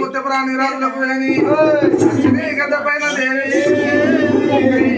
ముత్తపురాణి రాజులకు వేణి. లక్ష్మీ గద్ద పైన దేవి.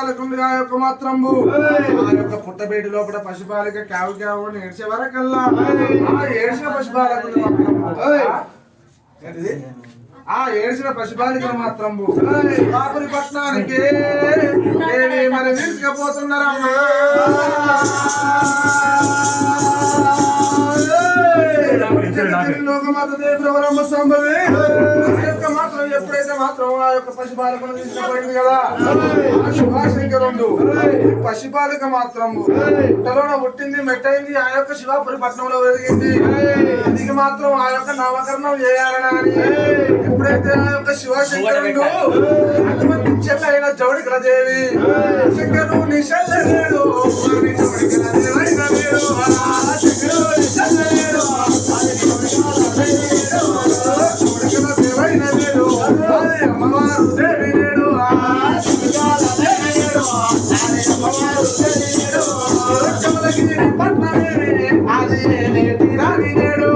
పశుపాలకుడు ఆ యొక్క మాత్రము ఆ యొక్క పుట్టబేటి లోపల పశుపాలిక క్యావు క్యావు అని ఏడ్చే వరకల్లా ఆ ఏడ్చిన పశుపాలకుడు మాత్రము? ఆ ఏడ్చిన పశుపాలికలు మాత్రము బాపురి పట్నానికి దేవి మరి తీసుకుపోతున్నారమ్మా. లోకమాత సంభవి యొక్క మాత్రం మాత్రం ఆ యొక్క పశుపాలకను తీసుకుపోయింది కదా. ఆ శివాశంకరుడు ఈ పశుపాలిక మాత్రము పుట్టలోన పుట్టింది మెట్టయింది ఆ యొక్క శివాపురి పట్నంలో వెలిగింది. ఇది మాత్రం ఆ యొక్క నామకరణం చేయాలని అని ఎప్పుడైతే ఆ యొక్క శివశంకరుడు అటువంటి చెల్లైన జౌడికల దేవి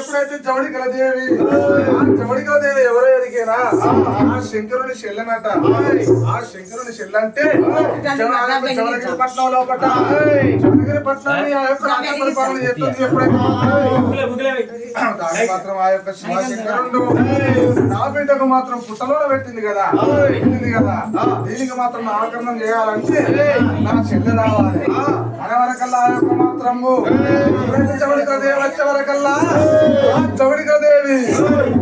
ఎప్పుడైతే చవడికల దేవి? ఆ చవడికల దేవి ఎవరైనా ఆ శంకరుని చెల్లెనట. ఆ శంకరుని చెల్లంటే పట్నం పట్నాన్ని ఆ యొక్క రాజ్య పరిపాలన చేస్తుంది ఎప్పుడైతే దాని మాత్రం ఆ యొక్క శివశంకరుడు నా బిడ్డకు మాత్రం పుట్టలో పెట్టింది కదా. పెట్టింది కదా. దీనికి మాత్రం నామకరణం చేయాలంటే నా చెల్లె రావాలి. మన వరకల్లా ఆ యొక్క మాత్రము. చవడిక దేవి వచ్చే వరకల్లా ఆ చవడిక దేవి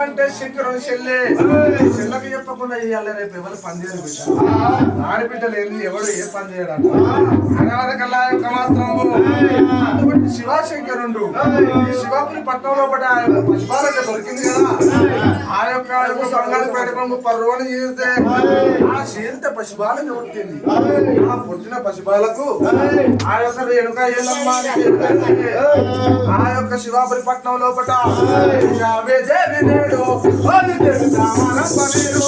చవడికల దేవి అంటే చెల్లె చెల్లకి చెప్పకుండా ఇయ్యాలి రేపు ఎవరు పని చేయరు బిడ్డ. ఆడబిడ్డ లేని ఎవరు ఏ పని చేయడం అనవరకల్లా యొక్క మాత్రము అటువంటి శివశంకరుడు. ఈ శివాపురి పట్టణంలో లోపల ఆ యొక్క పుష్పాలక దొరికింది కదా. ఆ యొక్క ఆ యొక్క బంగారు చేస్తే ఆ చీరితే పశుబాలక పుట్టింది. ఆ పుట్టిన పశుబాలకు ఆ యొక్క వెనుక ఏలమ్మ ఆ యొక్క శివాపురి పట్టణం లోపల దేవి దేవి రామరమ్మ నేడు